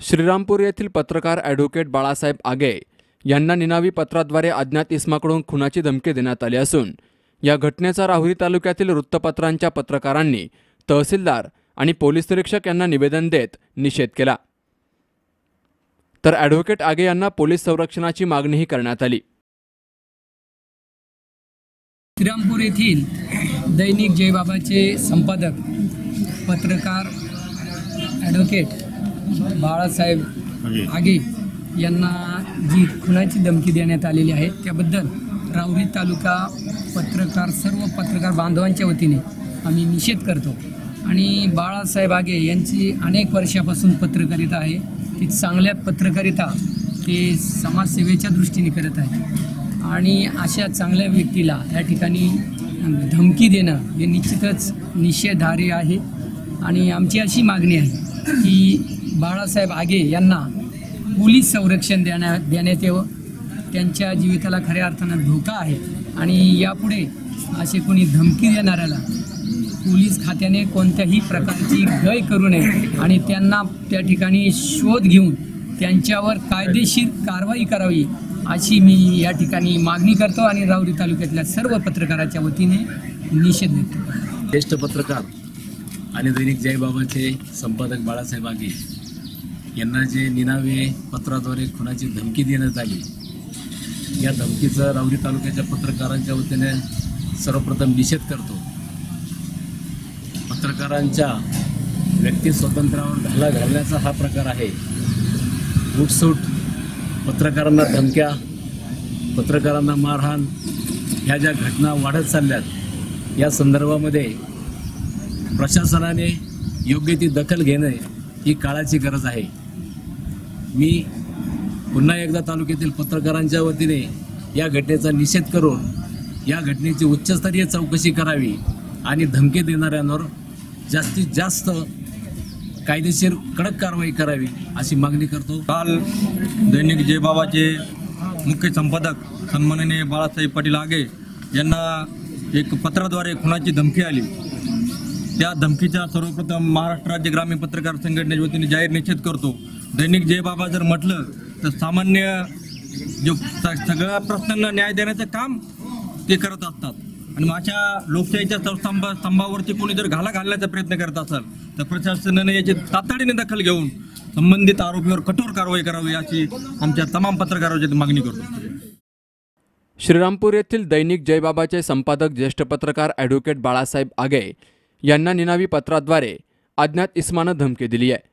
श्रीरामपूर येथील पत्रकार ॲडव्होकेट बाळासाहेब आगे यांना निनावी पत्राद्वारे अज्ञात इस्माकडून खुनाची धमकी देण्यात आली असून या घटनेचा राहुरी तालुक्यातील वृत्तपत्रांच्या पत्रकारांनी तहसीलदार आणि पोलीस निरीक्षक यांना निवेदन देत निषेध केला. तर ॲडव्होकेट आगे यांना पोलीस संरक्षणाची मागणीही करण्यात आली. श्रीरामपूर येथील दैनिक जयबाबाचे संपादक पत्रकार ॲडव्होकेट बाळासाहेब आगे यांना जी खुनाची धमकी देण्यात आलेली आहे त्याबद्दल राऊरी तालुका पत्रकार सर्व पत्रकार बांधवांच्या वतीने आम्ही निषेध करतो. आणि बाळासाहेब आगे यांची अनेक वर्षापासून पत्रकारिता आहे. ती चांगल्या पत्रकारिता ते समाजसेवेच्या दृष्टीने करत आहे. आणि अशा चांगल्या व्यक्तीला या ठिकाणी धमकी देणं हे निश्चितच निषेधार्य आहे. आणि आमची अशी मागणी आहे की बाळासाहेब आगे यांना पोलीस संरक्षण देण्या देण्यात यावं. त्यांच्या जीविताला खऱ्या अर्थानं धोका आहे. आणि यापुढे असे कोणी धमकी देणाऱ्याला पोलीस खात्याने कोणत्याही प्रकारची गय करू नये आणि त्यांना त्या ठिकाणी शोध घेऊन त्यांच्यावर कायदेशीर कारवाई करावी अशी मी या ठिकाणी मागणी करतो. आणि राऊरी तालुक्यातल्या सर्व पत्रकाराच्या वतीने निषेध देतो ज्येष्ठ पत्रकार आणि दैनिक जयबाबाचे संपादक बाळासाहेब आगे यांना जे निनावे पत्राद्वारे खुनाची धमकी देण्यात आली या धमकीचा रावरी तालुक्याच्या पत्रकारांच्या वतीने सर्वप्रथम निषेध करतो. पत्रकारांच्या व्यक्ती स्वातंत्र्यावर घाला घालण्याचा हा प्रकार आहे. उठसूट पत्रकारांना धमक्या पत्रकारांना मारहाण ह्या ज्या घटना वाढत चालल्यात या संदर्भामध्ये प्रशासनाने योग्य ती दखल घेणे ही काळाची गरज आहे. मी पुन्हा एकदा तालुक्यातील पत्रकारांच्या वतीने या घटनेचा निषेध करून या घटनेची उच्चस्तरीय चौकशी करावी आणि धमकी देणाऱ्यांवर जास्तीत जास्त कायदेशीर कडक कारवाई करावी अशी मागणी करतो. काल दैनिक जयबाबाचे मुख्य संपादक सन्माननीय बाळासाहेब पाटील आगे यांना एक पत्राद्वारे खुनाची धमकी आली. त्या धमकीचा सर्वप्रथम महाराष्ट्र राज्य ग्रामीण पत्रकार संघटनेच्या वतीने जाहीर निषेध करतो. दैनिक जयबाबा जर म्हटलं तर सामान्य जो सगळ्या प्रश्नांना न्याय देण्याचं काम ते करत असतात. आणि माझ्या लोकशाहीच्या स्तंभ स्तंभावरती कोणी जर घाला घालण्याचा प्रयत्न करत असाल तर प्रशासनाने याची तातडीने दखल घेऊन संबंधित आरोपीवर कठोर कारवाई करावी याची आमच्या तमाम पत्रकारांची मागणी करतो. श्रीरामपूर येथील दैनिक जयबाबाचे संपादक ज्येष्ठ पत्रकार ॲडव्होकेट बाळासाहेब आगे यांना निनावी पत्राद्वारे अज्ञात इस्मानं धमकी दिली आहे.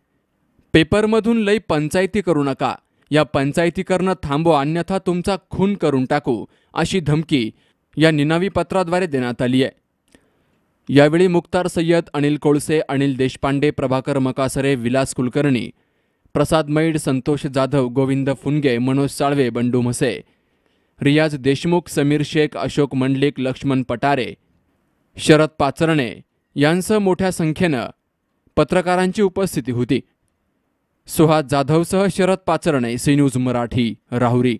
पेपरमधून लई पंचायती करू नका. या पंचायती करणं थांबवा अन्यथा तुमचा खून करून टाकू अशी धमकी या निनावी पत्राद्वारे देण्यात आली आहे. यावेळी मुक्तार सय्यद अनिल कोळसे अनिल देशपांडे प्रभाकर मकासरे विलास कुलकर्णी प्रसाद मैड संतोष जाधव गोविंद फुनगे मनोज साळवे बंडू म्हसे रियाज देशमुख समीर शेख अशोक मंडलिक लक्ष्मण पटारे शरद पाचरणे यांसह मोठ्या संख्येनं पत्रकारांची उपस्थिती होती. सुहास जाधवसह शरद पाचरणे सी न्यूज मराठी राहुरी.